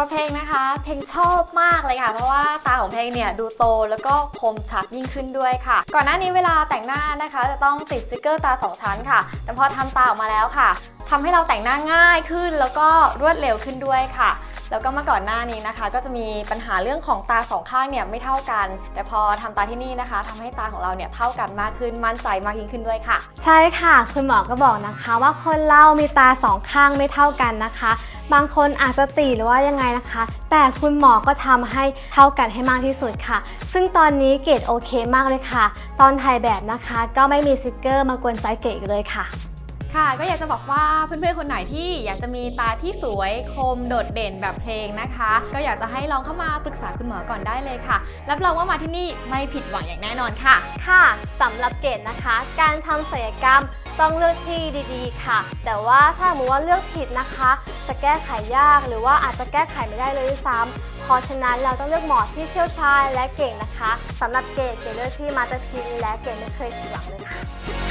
รับเพลงนะคะ เพลงชอบมากเลยค่ะ เพราะว่าตาของเพลงเนี่ยดูโตแล้วก็คมชัดยิ่งขึ้นด้วยค่ะ ก่อนหน้านี้เวลาแต่งหน้านะคะ จะต้องติดสติกเกอร์ตาสองชั้นค่ะ แต่พอทำตาออกมาแล้วค่ะทำให้เราแต่งหน้าง่ายขึ้นแล้วก็รวดเร็วขึ้นด้วยค่ะ แล้วก็เมื่อก่อนหน้านี้นะคะ ก็จะมีปัญหาเรื่องของตาสองข้างเนี่ยไม่เท่ากัน แต่พอทำตาที่นี่นะคะทำให้ตาของเราเนี่ยเท่ากันมากขึ้นมั่นใจมากยิ่งขึ้นด้วยค่ะ ใช่ค่ะ คุณหมอก็บอกนะคะ ว่าคนเรามีตาสองข้างไม่เท่ากันนะคะ บางคนอาจจะตีหรือว่ายังไงนะคะ แต่คุณหมอก็ทำให้เท่ากันให้มากที่สุดค่ะ ซึ่งตอนนี้เกรดโอเคมากเลยค่ะ ตอนถ่ายแบบนะคะ ก็ไม่มีสติกเกอร์มากวนไซส์เกรดเลยค่ะ ค่ะก็อยากจะบอกว่าเพื่อนๆคนไหนที่อยากจะมีตาที่สวยคมโดดเด่นแบบเพลงนะคะ ก็อยากจะให้ลองเข้ามาปรึกษาคุณหมอก่อนได้เลยค่ะ รับรองว่ามาที่นี่ไม่ผิดหวังอย่างแน่นอนค่ะ ค่ะสำหรับเกรดนะคะ การทำศัลยกรรมต้องเลือกที่ดีๆ ค่ะ แต่ว่าถ้าสมมติว่าเลือกผิดนะคะ จะแก้ไขยากหรือว่าอาจจะแก้ไขไม่ได้เลยด้วยซ้ำเพราะฉะนั้นเราต้องเลือกหมอที่เชี่ยวชาญและเก่งนะคะสำหรับเกรดเกรดเลือกที่มาตรพินและเกรดไม่เคยผิดหวังเลยค่ะ